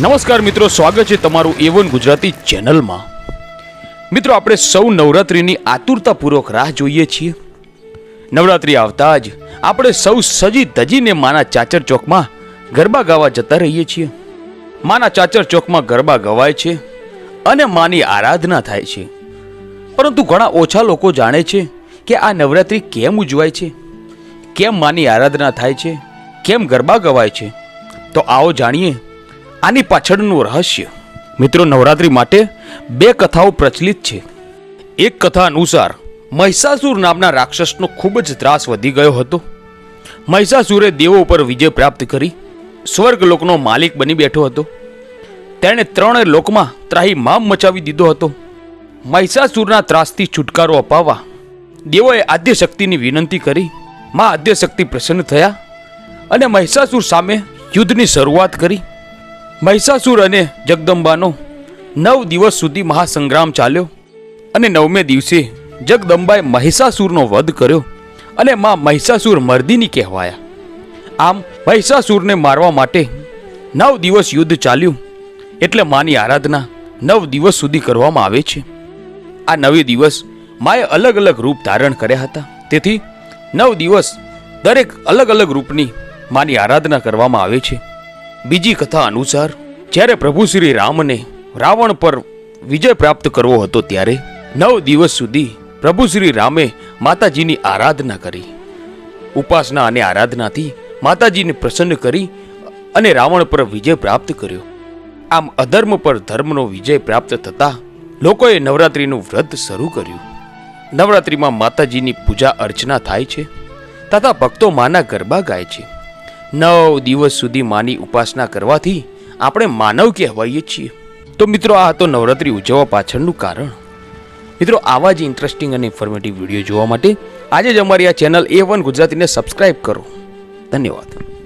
નમસ્કાર મિત્રો, સ્વાગત છે તમારું એવન ગુજરાતી ચેનલમાં. મિત્રો, આપણે સૌ નવરાત્રિની આતુરતાપૂર્વક રાહ જોઈએ છીએ. નવરાત્રિ આવતા જ આપણે સૌ સજી ધજીને માના ચાચર ચોકમાં ગરબા ગાવા જતા રહીએ છીએ. માના ચાચર ચોકમાં ગરબા ગવાય છે અને માની આરાધના થાય છે. પરંતુ ઘણા ઓછા લોકો જાણે છે કે આ નવરાત્રિ કેમ ઉજવાય છે? કેમ માની આરાધના થાય છે? કેમ ગરબા ગવાય છે? તો આવો જાણીએ આની પાછળનું રહસ્ય. મિત્રો, નવરાત્રિ માટે બે કથાઓ પ્રચલિત છે. એક કથા અનુસાર મહિષાસુર નામના રાક્ષસનો ખૂબ જ ત્રાસ વધી ગયો હતો. મહિષાસુરે દેવો ઉપર વિજય પ્રાપ્ત કરી સ્વર્ગ લોકનો માલિક બની બેઠો હતો. તેણે ત્રણે લોકમાં ત્રાહી મામ મચાવી દીધો હતો. મહિષાસુરના ત્રાસથી છુટકારો અપાવવા દેવોએ આદ્યશક્તિની વિનંતી કરી. માં આદ્યશક્તિ પ્રસન્ન થયા અને મહિષાસુર સામે યુદ્ધની શરૂઆત કરી. મહિષાસુર અને જગદંબાનો નવ દિવસ સુધી મહાસંગ્રામ ચાલ્યો અને નવમે દિવસે જગદંબાએ મહિષાસુરનો વધ કર્યો અને માં મહિષાસુર મર્દિની કહેવાયા. આમ મહિષાસુરને મારવા માટે નવ દિવસ યુદ્ધ ચાલ્યું એટલે માની આરાધના નવ દિવસ સુધી કરવામાં આવે છે. આ નવે દિવસ માએ અલગ અલગ રૂપ ધારણ કર્યા હતા. તેથી નવ દિવસ દરેક અલગ અલગ રૂપની માની આરાધના કરવામાં આવે છે. બીજી કથા અનુસાર, જ્યારે પ્રભુ શ્રી રામને રાવણ પર વિજય પ્રાપ્ત કરવો હતો ત્યારે નવ દિવસ સુધી પ્રભુ શ્રી રામે માતાજીની આરાધના કરી. ઉપાસના અને આરાધનાથી માતાજીને પ્રસન્ન કરી અને રાવણ પર વિજય પ્રાપ્ત કર્યો. આમ અધર્મ પર ધર્મનો વિજય પ્રાપ્ત થતાં લોકોએ નવરાત્રિનું વ્રત શરૂ કર્યું. નવરાત્રિમાં માતાજીની પૂજા અર્ચના થાય છે, તથા ભક્તો માના ગરબા ગાય છે. નવ દિવસ સુધી માની ઉપાસના કરવાથી આપણે માનવ કહેવાઈએ છીએ. તો મિત્રો, આ હતો નવરાત્રિ ઉજવવા પાછળનું કારણ. મિત્રો, આવા જ ઇન્ટરેસ્ટિંગ અને ઇન્ફોર્મેટિવ વીડિયો જોવા માટે આજે જ અમારી આ ચેનલ એ વન ગુજરાતીને સબસ્ક્રાઈબ કરો. ધન્યવાદ.